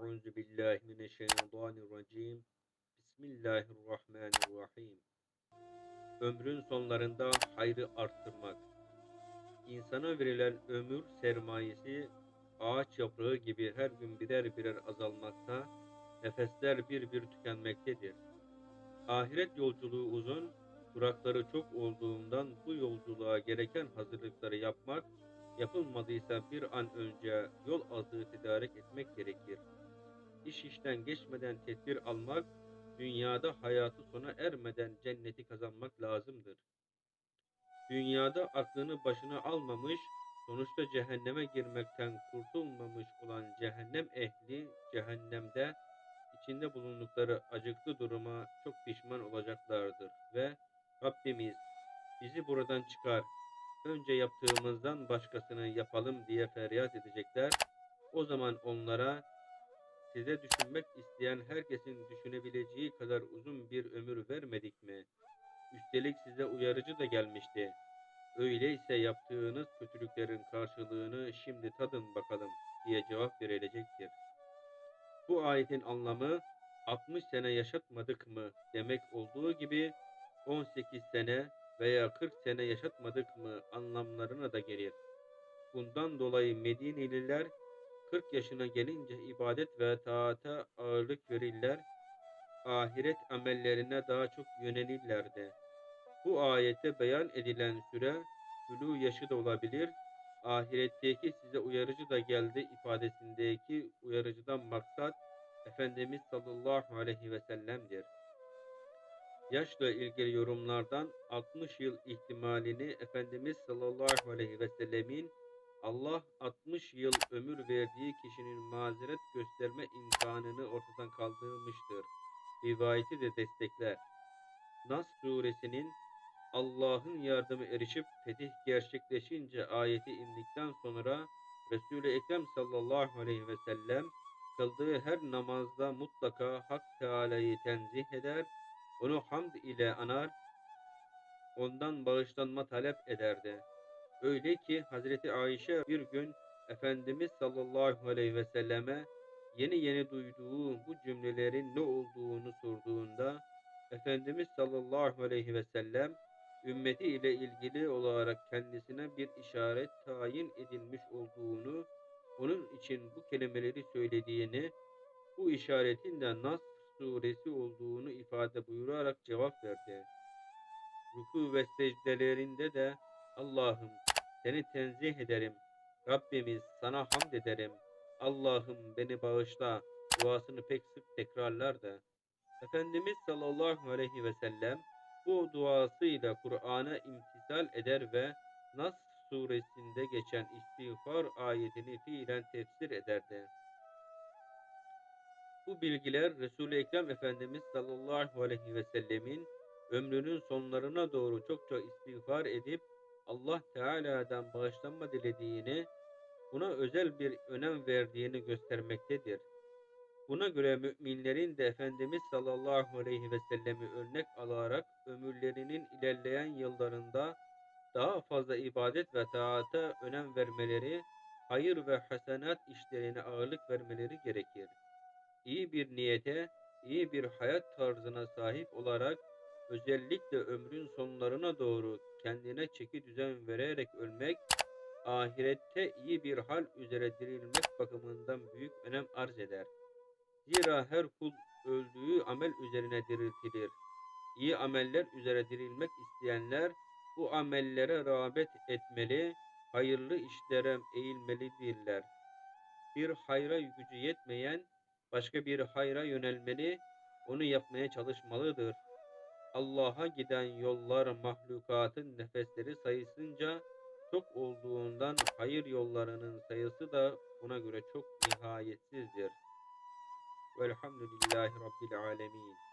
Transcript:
Mineşşeytanirracim. Bismillahirrahmanirrahim. Ömrün sonlarında hayrı arttırmak. İnsana verilen ömür sermayesi ağaç yaprağı gibi her gün birer birer azalmakta, nefesler bir bir tükenmektedir. Ahiret yolculuğu uzun, durakları çok olduğundan bu yolculuğa gereken hazırlıkları yapmak, yapılmadıysa bir an önce yol azığı tedarik etmek gerekir. İş işten geçmeden tedbir almak, dünyada hayatı sona ermeden cenneti kazanmak lazımdır. Dünyada aklını başına almamış, sonuçta cehenneme girmekten kurtulmamış olan cehennem ehli cehennemde içinde bulundukları acıklı duruma çok pişman olacaklardır ve Rabbimiz bizi buradan çıkar, önce yaptığımızdan başkasını yapalım diye feryat edecekler. O zaman onlara size düşünmek isteyen herkesin düşünebileceği kadar uzun bir ömür vermedik mi? Üstelik size uyarıcı da gelmişti. Öyleyse yaptığınız kötülüklerin karşılığını şimdi tadın bakalım diye cevap verilecektir. Bu ayetin anlamı 60 sene yaşatmadık mı demek olduğu gibi 18 sene veya 40 sene yaşatmadık mı anlamlarına da gelir. Bundan dolayı Medineliler 40 yaşına gelince ibadet ve taata ağırlık verirler, ahiret amellerine daha çok yönelirlerdi. Bu ayette beyan edilen süre bülü yaşı da olabilir, ahiretteki size uyarıcı da geldi ifadesindeki uyarıcıdan maksat Efendimiz sallallahu aleyhi ve sellem'dir. Yaşla ilgili yorumlardan 60 yıl ihtimalini Efendimiz sallallahu aleyhi ve sellemin Allah 60 yıl ömür verdiği kişinin mazeret gösterme imkanını ortadan kaldırmıştır. Rivayeti de destekler. Nas suresinin Allah'ın yardımı erişip fetih gerçekleşince ayeti indikten sonra Resul-i Ekrem sallallahu aleyhi ve sellem kıldığı her namazda mutlaka Hak Teala'yı tenzih eder, onu hamd ile anar, ondan bağışlanma talep ederdi. Öyle ki Hazreti Ayşe bir gün Efendimiz sallallahu aleyhi ve selleme yeni yeni duyduğu bu cümlelerin ne olduğunu sorduğunda Efendimiz sallallahu aleyhi ve sellem ümmeti ile ilgili olarak kendisine bir işaret tayin edilmiş olduğunu, onun için bu kelimeleri söylediğini, bu işaretin de Nas suresi olduğunu ifade buyurarak cevap verdi. Ruku ve secdelerinde de Allah'ım seni tenzih ederim. Rabbimiz sana hamd ederim. Allah'ım beni bağışla duasını pek sık tekrarlardı. Efendimiz sallallahu aleyhi ve sellem bu duasıyla Kur'an'a imtisal eder ve Nas suresinde geçen istiğfar ayetini fiilen tefsir ederdi. Bu bilgiler Resul-i Ekrem Efendimiz sallallahu aleyhi ve sellemin ömrünün sonlarına doğru çokça istiğfar edip Allah Teala'dan bağışlanma dilediğini, buna özel bir önem verdiğini göstermektedir. Buna göre müminlerin de Efendimiz sallallahu aleyhi ve sellemi örnek alarak ömürlerinin ilerleyen yıllarında daha fazla ibadet ve taata önem vermeleri, hayır ve hasenat işlerine ağırlık vermeleri gerekir. İyi bir niyete, iyi bir hayat tarzına sahip olarak özellikle ömrün sonlarına doğru kendine çeki düzen vererek ölmek, ahirette iyi bir hal üzere dirilmek bakımından büyük önem arz eder. Zira her kul öldüğü amel üzerine diriltilir. İyi ameller üzere dirilmek isteyenler bu amellere rağbet etmeli, hayırlı işlere eğilmelidirler. Bir hayra gücü yetmeyen başka bir hayra yönelmeli, onu yapmaya çalışmalıdır. Allah'a giden yollar mahlukatın nefesleri sayısınca çok olduğundan hayır yollarının sayısı da buna göre çok nihayetsizdir. Velhamdülillahi Rabbil alemin.